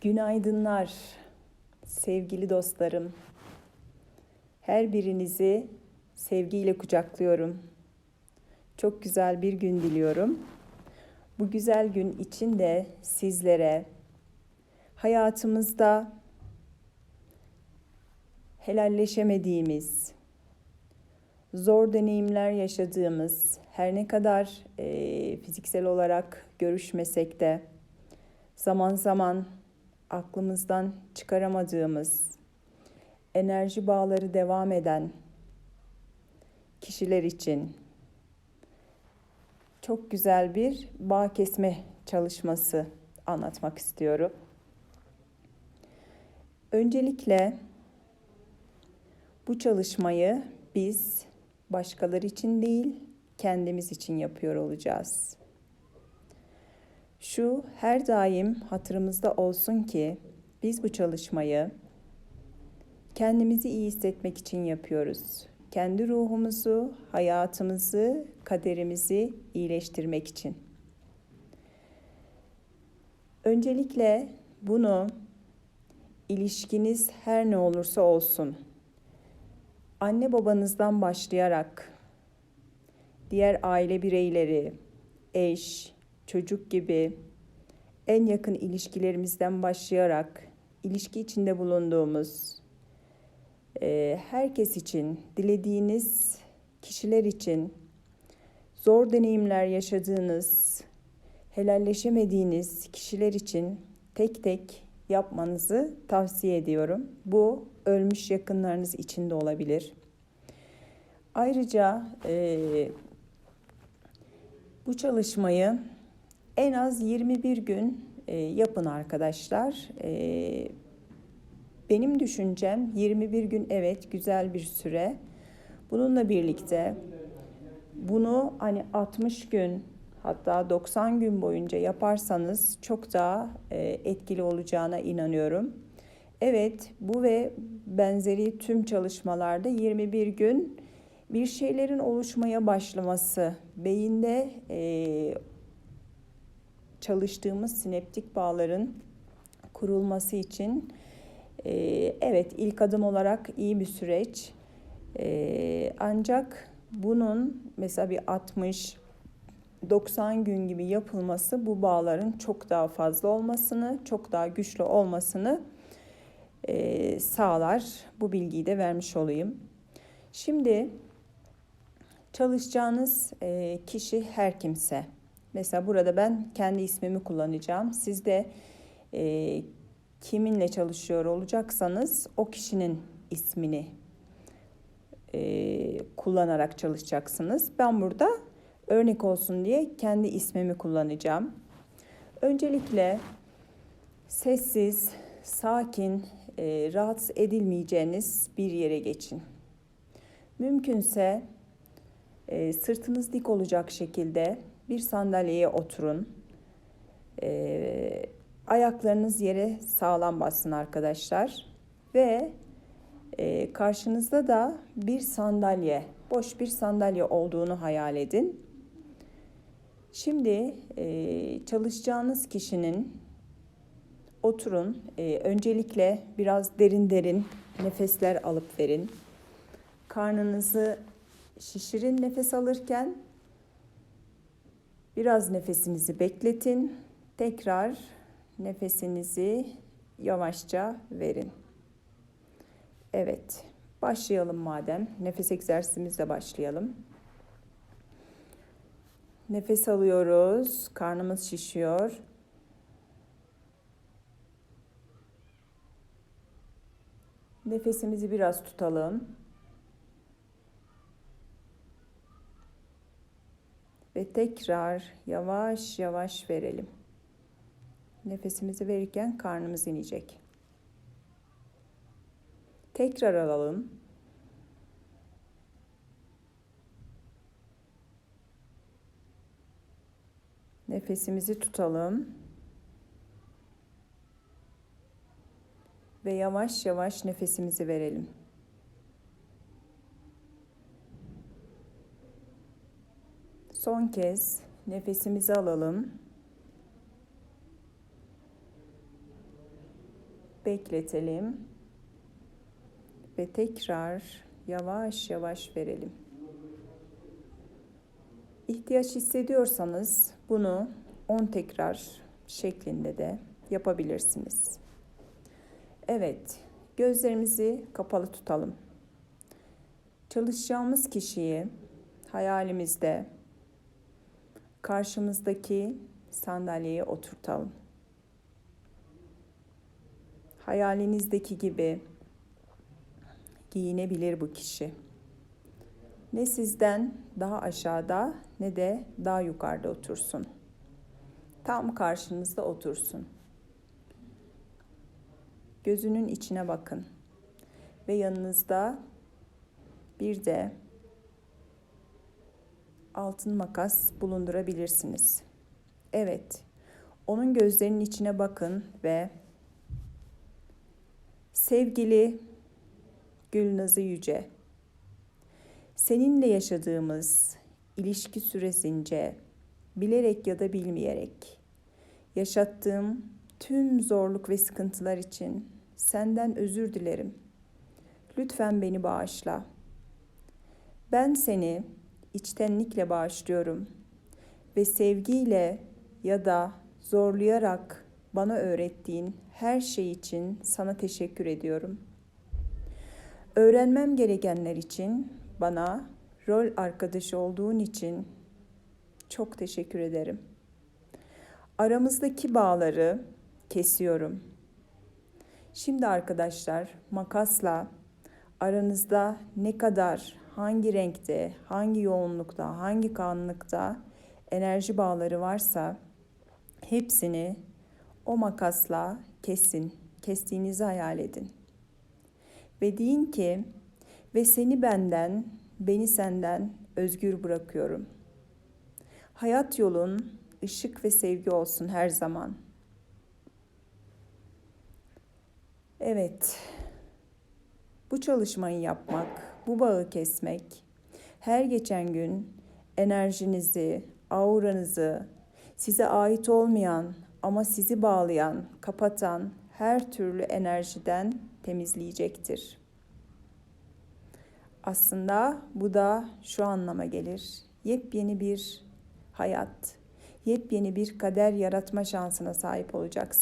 Günaydınlar sevgili dostlarım. Her birinizi sevgiyle kucaklıyorum. Çok güzel bir gün diliyorum. Bu güzel gün için de sizlere hayatımızda helalleşemediğimiz, zor deneyimler yaşadığımız, her ne kadar e, fiziksel olarak görüşmesek de zaman zaman aklımızdan çıkaramadığımız, enerji bağları devam eden kişiler için çok güzel bir bağ kesme çalışması anlatmak istiyorum. Öncelikle bu çalışmayı biz başkaları için değil, kendimiz için yapıyor olacağız. Şu her daim hatırımızda olsun ki biz bu çalışmayı kendimizi iyi hissetmek için yapıyoruz. Kendi ruhumuzu, hayatımızı, kaderimizi iyileştirmek için. Öncelikle bunu ilişkiniz her ne olursa olsun anne babanızdan başlayarak diğer aile bireyleri, eş, çocuk gibi en yakın ilişkilerimizden başlayarak ilişki içinde bulunduğumuz e, herkes için, dilediğiniz kişiler için zor deneyimler yaşadığınız, helalleşemediğiniz kişiler için tek tek yapmanızı tavsiye ediyorum. Bu ölmüş yakınlarınız için de olabilir. Ayrıca e, bu çalışmayı en az 21 gün e, yapın arkadaşlar. E, benim düşüncem 21 gün evet güzel bir süre. Bununla birlikte bunu hani 60 gün hatta 90 gün boyunca yaparsanız çok daha e, etkili olacağına inanıyorum. Evet bu ve benzeri tüm çalışmalarda 21 gün bir şeylerin oluşmaya başlaması, beyinde e, çalıştığımız sineptik bağların kurulması için e, evet ilk adım olarak iyi bir süreç. E, ancak bunun mesela bir 60 90 gün gibi yapılması bu bağların çok daha fazla olmasını, çok daha güçlü olmasını e, sağlar. Bu bilgiyi de vermiş olayım. Şimdi çalışacağınız e, kişi her kimse. Mesela burada ben kendi ismimi kullanacağım. Siz de e, kiminle çalışıyor olacaksanız o kişinin ismini e, kullanarak çalışacaksınız. Ben burada örnek olsun diye kendi ismimi kullanacağım. Öncelikle sessiz, sakin, e, rahatsız edilmeyeceğiniz bir yere geçin. Mümkünse e, sırtınız dik olacak şekilde bir sandalyeye oturun. E, ayaklarınız yere sağlam bassın arkadaşlar. Ve e, karşınızda da bir sandalye, boş bir sandalye olduğunu hayal edin. Şimdi e, çalışacağınız kişinin oturun. E, öncelikle biraz derin derin nefesler alıp verin. Karnınızı şişirin nefes alırken Biraz nefesinizi bekletin. Tekrar nefesinizi yavaşça verin. Evet, başlayalım madem. Nefes egzersizimizle başlayalım. Nefes alıyoruz. Karnımız şişiyor. Nefesimizi biraz tutalım. Ve tekrar yavaş yavaş verelim. Nefesimizi verirken karnımız inecek. Tekrar alalım. Nefesimizi tutalım. Ve yavaş yavaş nefesimizi verelim. Son kez nefesimizi alalım. bekletelim ve tekrar yavaş yavaş verelim. İhtiyaç hissediyorsanız bunu 10 tekrar şeklinde de yapabilirsiniz. Evet, gözlerimizi kapalı tutalım. Çalışacağımız kişiyi hayalimizde karşımızdaki sandalyeye oturtalım. Hayalinizdeki gibi giyinebilir bu kişi. Ne sizden daha aşağıda ne de daha yukarıda otursun. Tam karşınızda otursun. Gözünün içine bakın ve yanınızda bir de altın makas bulundurabilirsiniz. Evet, onun gözlerinin içine bakın ve sevgili Gülnazı Yüce, seninle yaşadığımız ilişki süresince bilerek ya da bilmeyerek yaşattığım tüm zorluk ve sıkıntılar için senden özür dilerim. Lütfen beni bağışla. Ben seni içtenlikle bağışlıyorum ve sevgiyle ya da zorlayarak bana öğrettiğin her şey için sana teşekkür ediyorum. Öğrenmem gerekenler için bana rol arkadaşı olduğun için çok teşekkür ederim. Aramızdaki bağları kesiyorum. Şimdi arkadaşlar makasla aranızda ne kadar hangi renkte, hangi yoğunlukta, hangi kanlılıkta enerji bağları varsa hepsini o makasla kesin. Kestiğinizi hayal edin. Ve deyin ki ve seni benden, beni senden özgür bırakıyorum. Hayat yolun ışık ve sevgi olsun her zaman. Evet. Bu çalışmayı yapmak, bu bağı kesmek, her geçen gün enerjinizi, auranızı, size ait olmayan ama sizi bağlayan, kapatan her türlü enerjiden temizleyecektir. Aslında bu da şu anlama gelir. Yepyeni bir hayat, yepyeni bir kader yaratma şansına sahip olacaksınız.